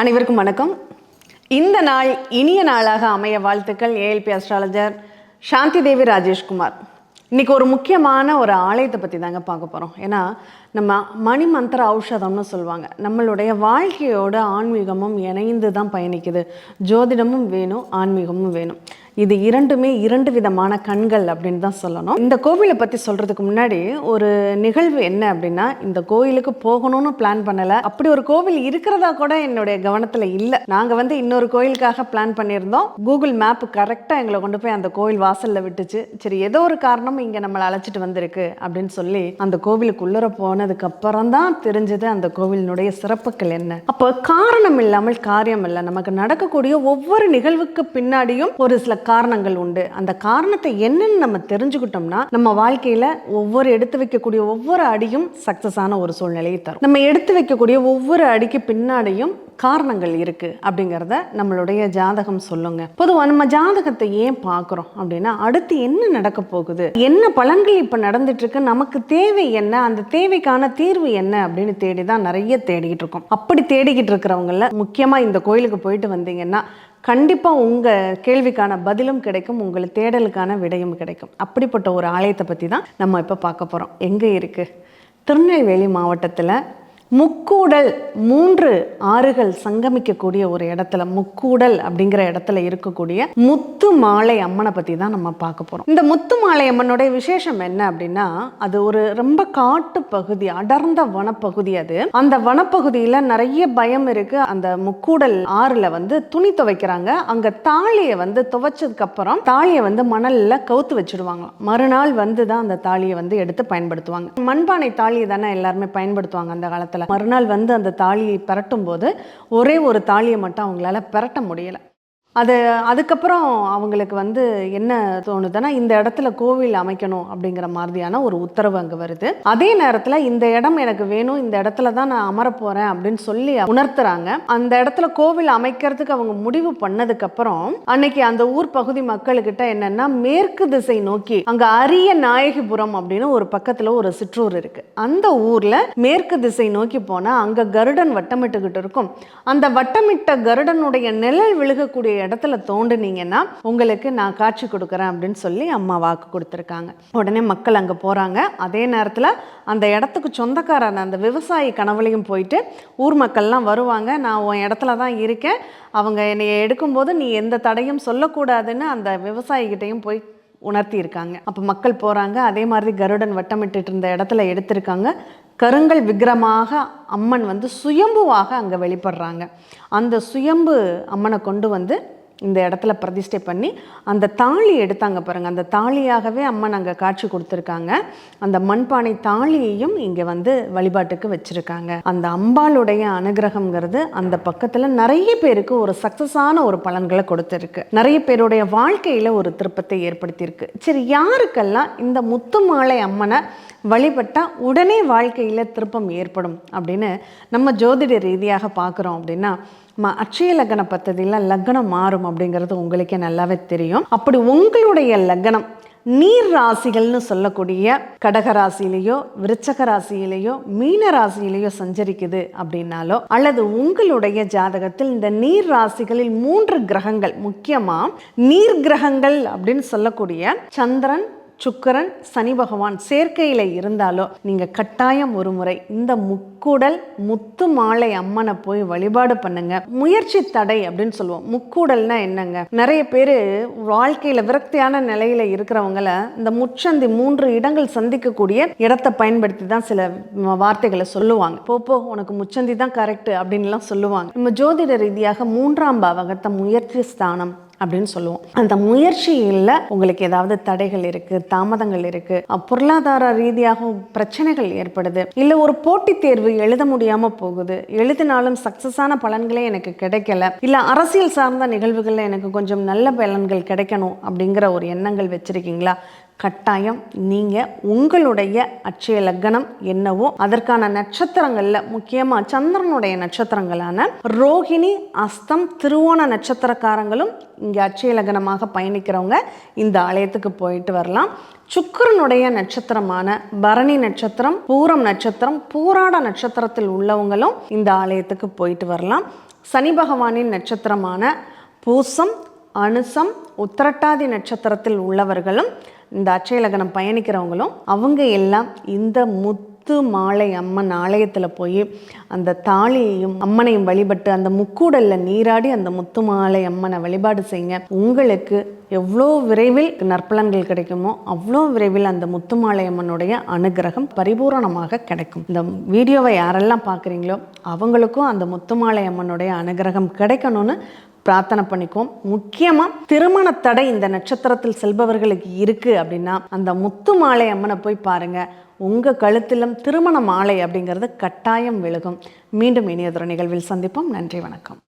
அனைவருக்கும் வணக்கம். இந்த நாள் இனிய நாளாக அமைய வாழ்த்துக்கள். ALP astrologer Shanthi Devi Rajeshkumar. இன்னைக்கு ஒரு முக்கியமான ஒரு ஆலயத்தை பற்றி தாங்க பார்க்க போகிறோம் ஏன்னா நம்ம மணி மந்திர ஔஷதம்னு சொல்லுவாங்க. நம்மளுடைய வாழ்க்கையோட ஆன்மீகமும் இணைந்து தான் பயணிக்குது. ஜோதிடமும் வேணும் ஆன்மீகமும் வேணும். இது இரண்டுமே இரண்டு விதமான கண்கள் அப்படின்னு தான் சொல்லணும். இந்த கோவிலை பற்றி சொல்கிறதுக்கு முன்னாடி ஒரு நிகழ்வு என்ன அப்படின்னா இந்த கோயிலுக்கு போகணும்னு பிளான் பண்ணலை. அப்படி ஒரு கோவில் இருக்கிறதா கூட என்னுடைய கவனத்தில் இல்லை. நாங்கள் வந்து இன்னொரு கோயிலுக்காக பிளான் பண்ணியிருந்தோம். கூகுள் மேப் கரெக்டாக எங்களை கொண்டு போய் அந்த கோயில் வாசலில் விட்டுச்சு. சரி ஏதோ ஒரு காரணம் இங்கே நம்மளை அழைச்சிட்டு வந்திருக்கு அப்படின்னு சொல்லி அந்த கோவிலுக்குள்ளர போனதுக்கு அப்புறம் தான் தெரிஞ்சது அந்த கோவிலினுடைய சிறப்புகள் என்ன. அப்போ காரணம் இல்லாமல் காரியம் இல்லை. நமக்கு நடக்கக்கூடிய ஒவ்வொரு நிகழ்வுக்கு பின்னாடியும் ஒரு சில காரணங்கள் உண்டு. அந்த காரணத்தை என்னன்னு நம்ம தெரிஞ்சுக்கிட்டோம்னா நம்ம வாழ்க்கையில ஒவ்வொரு எடுத்து வைக்கக்கூடிய ஒவ்வொரு அடியும் சக்சஸ் ஆன ஒரு சூழ்நிலையை தரும். நம்ம எடுத்து வைக்கக்கூடிய ஒவ்வொரு அடிக்கு பின்னாடியும் காரணங்கள் இருக்கு அப்படிங்கிறத நம்மளுடைய ஜாதகம் சொல்லுங்க. பொதுவாக நம்ம ஜாதகத்தை ஏன் பார்க்குறோம் அப்படின்னா அடுத்து என்ன நடக்க போகுது? என்ன பலன்கள் இப்போ நடந்துட்டு இருக்கு நமக்கு தேவை என்ன? அந்த தேவைக்கான தீர்வு என்ன? அப்படின்னு தேடி தான் நிறைய தேடிக்கிட்டு இருக்கோம். அப்படி தேடிக்கிட்டு இருக்கிறவங்கள முக்கியமாக இந்த கோயிலுக்கு போயிட்டு வந்தீங்கன்னா கண்டிப்பாக உங்கள் கேள்விக்கான பதிலும் கிடைக்கும் உங்கள் தேடலுக்கான விடையும் கிடைக்கும். அப்படிப்பட்ட ஒரு ஆலயத்தை பற்றி தான் நம்ம இப்போ பார்க்க போகிறோம் எங்கே இருக்குது திருநெல்வேலி மாவட்டத்தில் முக்கூடல் மூன்று ஆறுகள் சங்கமிக்கக்கூடிய ஒரு இடத்துல முக்கூடல் அப்படிங்கிற இடத்துல இருக்கக்கூடிய முத்து மாலை அம்மனை பற்றி தான் நம்ம பார்க்க போகிறோம் இந்த முத்து மாலை அம்மனுடைய விசேஷம் என்ன அப்படின்னா அது ஒரு ரொம்ப காட்டு பகுதி அடர்ந்த வனப்பகுதி அது. அந்த வனப்பகுதியில் நிறைய பயம் இருக்கு. அந்த முக்கூடல் ஆறுல வந்து துணி துவைக்கிறாங்க. அங்க தாலியை வந்து துவைச்சதுக்கு அப்புறம் தாலியை வந்து மணல்ல கவுத்து வச்சிடுவாங்க மறுநாள் வந்து தான் அந்த தாலியை வந்து எடுத்து பயன்படுத்துவாங்க. மண்பானை தாலியை தானே எல்லாருமே பயன்படுத்துவாங்க அந்த காலத்துல. மறுநாள் வந்து அந்த தாலியை பரட்டும் போது ஒரே ஒரு தாலியை மட்டும் அவங்களால பரட்ட முடியலை. அது அதுக்கப்புறம் அவங்களுக்கு வந்து என்ன தோணுதுன்னா இந்த இடத்துல கோவில் அமைக்கணும் அப்படிங்கிற மாதிரியான ஒரு உத்தரவு அங்கே வருது. அதே நேரத்தில் இந்த இடம் எனக்கு வேணும் இந்த இடத்துல தான் நான் அமர போகிறேன் அப்படின்னு சொல்லி உணர்த்துறாங்க. அந்த இடத்துல கோவில் அமைக்கிறதுக்கு அவங்க முடிவு பண்ணதுக்கப்புறம் அன்னைக்கு அந்த ஊர் பகுதி மக்களுக்கிட்ட என்னன்னா மேற்கு திசை நோக்கி அங்கே அரிய நாயகிபுரம் அப்படின்னு ஒரு பக்கத்தில் ஒரு சிற்றூர் இருக்கு. அந்த ஊரில் மேற்கு திசை நோக்கி போனால் அங்கே கருடன் வட்டமிட்டுக்கிட்டு இருக்கும். அந்த வட்டமிட்ட கருடனுடைய நிழல் விழுகக்கூடிய இடத்துல தோண்டுனீங்கன்னா உங்களுக்கு நான் காட்சி கொடுக்குறேன் அப்படின்னு சொல்லி அம்மா வாக்கு கொடுத்துருக்காங்க. உடனே மக்கள் அங்கே போகிறாங்க அதே நேரத்தில் அந்த இடத்துக்கு சொந்தக்காரன் அந்த விவசாயி கனவுலையும் போயிட்டு ஊர் மக்கள்லாம் வருவாங்க. நான் உன் இடத்துல தான் இருக்கேன். அவங்க என்னை எடுக்கும்போது நீ எந்த தடையும் சொல்லக்கூடாதுன்னு அந்த விவசாயிகிட்டையும் போய் உணர்த்தி இருக்காங்க அப்போ மக்கள் போகிறாங்க அதே மாதிரி கருடன் வட்டமிட்டு இருந்த இடத்துல எடுத்திருக்காங்க. கருங்கல் விக்கிரமாக அம்மன் வந்து சுயம்புவாக அங்கே வெளிப்படுறாங்க. அந்த சுயம்பு அம்மனை கொண்டு வந்து இந்த இடத்துல பிரதிஷ்டை பண்ணி அந்த தாலி எடுத்தாங்க பாருங்க. அந்த தாலியாகவே அம்மன் அங்கே காட்சி கொடுத்துருக்காங்க. அந்த மண்பானை தாலியையும் இங்கே வந்து வழிபாட்டுக்கு வச்சுருக்காங்க. அந்த அம்பாளுடைய அனுகிரகங்கிறது அந்த பக்கத்தில் நிறைய பேருக்கு ஒரு சக்ஸஸான ஒரு பலன்களை கொடுத்துருக்கு. நிறைய பேருடைய வாழ்க்கையில் ஒரு திருப்பத்தை ஏற்படுத்தியிருக்கு. சரி யாருக்கெல்லாம் இந்த முத்துமாலை அம்மனை வழிபட்டால் உடனே வாழ்க்கையில் திருப்பம் ஏற்படும் அப்படின்னு நம்ம ஜோதிட ரீதியாக பார்க்குறோம் அப்படின்னா ம அட்சய லக்ன பத்ததியில் லக்னம் மாறும் அப்படிங்கிறது உங்களுக்கே நல்லாவே தெரியும். அப்படி உங்களுடைய லக்னம் நீர் ராசிகள்னு சொல்லக்கூடிய கடக ராசியிலேயோ விருச்சக ராசியிலேயோ மீன ராசியிலேயோ சஞ்சரிக்குது அப்படின்னாலோ அல்லது உங்களுடைய ஜாதகத்தில் இந்த நீர் ராசிகளில் மூன்று கிரகங்கள் முக்கியமாக நீர் கிரகங்கள் அப்படின்னு சொல்லக்கூடிய சந்திரன் சுக்கரன் சனி பகவான் சேர்க்கையில் இருந்தாலோ நீங்கள் கட்டாயம் ஒரு முறை இந்த முக்கூடல் முத்து மாலை அம்மனை போய் வழிபாடு பண்ணுங்க. முயற்சி தடை அப்படின்னு சொல்லுவோம். முக்கூடல்னா என்னங்க? நிறைய பேர் வாழ்க்கையில் விரக்தியான நிலையில் இருக்கிறவங்கள இந்த முச்சந்தி மூன்று இடங்கள் சந்திக்கக்கூடிய இடத்தை பயன்படுத்தி தான் சில வார்த்தைகளை சொல்லுவாங்க. போ போ உனக்கு முச்சந்தி தான் கரெக்ட் அப்படின்லாம் சொல்லுவாங்க. நம்ம ஜோதிட ரீதியாக மூன்றாம் பாவகத்தை முயற்சி ஸ்தானம் அப்படின்னு சொல்லுவோம். அந்த முயற்சியில் உங்களுக்கு ஏதாவது தடைகள் இருக்கு தாமதங்கள் இருக்கு பொருளாதார ரீதியாக பிரச்சனைகள் ஏற்படுது இல்லை ஒரு போட்டித் தேர்வு எழுத முடியாம போகுது எழுதினாலும் சக்சஸான பலன்களே எனக்கு கிடைக்கல இல்லை அரசியல் சார்ந்த நிகழ்வுகளில் எனக்கு கொஞ்சம் நல்ல பலன்கள் கிடைக்கணும் அப்படிங்கிற ஒரு எண்ணங்கள் வச்சிருக்கீங்களா? கட்டாயம் நீங்கள் உங்களுடைய அட்சய லக்னம் என்னவோ அதற்கான நட்சத்திரங்களில் முக்கியமாக சந்திரனுடைய நட்சத்திரங்களான ரோஹிணி அஸ்தம் திருவோண நட்சத்திரக்காரங்களும் இங்கே அட்சய லக்னமாக பயணிக்கிறவங்க இந்த ஆலயத்துக்கு போயிட்டு வரலாம். சுக்கரனுடைய நட்சத்திரமான பரணி நட்சத்திரம் பூரம் நட்சத்திரம் பூராட நட்சத்திரத்தில் உள்ளவங்களும் இந்த ஆலயத்துக்கு போயிட்டு வரலாம். சனி பகவானின் நட்சத்திரமான பூசம் அனுசம் உத்திரட்டாதி நட்சத்திரத்தில் உள்ளவர்களும் இந்த அச்சய லக்னம் பயணிக்கிறவங்களும் அவங்க எல்லாம் இந்த முத்து மாலை அம்மன் ஆலயத்தில் போய் அந்த தாலியையும் அம்மனையும் வழிபட்டு அந்த முக்கூடலில் நீராடி அந்த முத்து மாலை அம்மனை வழிபாடு செய்யுங்க. உங்களுக்கு எவ்வளோ விரைவில் நற்பலன்கள் கிடைக்குமோ அவ்வளோ விரைவில் அந்த முத்துமாலை அம்மனுடைய அனுகிரகம் பரிபூரணமாக கிடைக்கும். இந்த வீடியோவை யாரெல்லாம் பார்க்குறீங்களோ அவங்களுக்கும் அந்த முத்துமாலை அம்மனுடைய அனுகிரகம் கிடைக்கணும்னு பிரார்த்தனை பண்ணிக்குவோம். முக்கியமாக திருமண தடை இந்த நட்சத்திரத்தில் செல்பவர்களுக்கு இருக்குது அப்படின்னா அந்த முத்து மாலை அம்மனை போய் பாருங்கள் உங்கள் கழுத்திலும் திருமண மாலை அப்படிங்கிறது கட்டாயம் விழுகும். மீண்டும் இனியதொரு நிகழ்வில் சந்திப்போம். நன்றி வணக்கம்.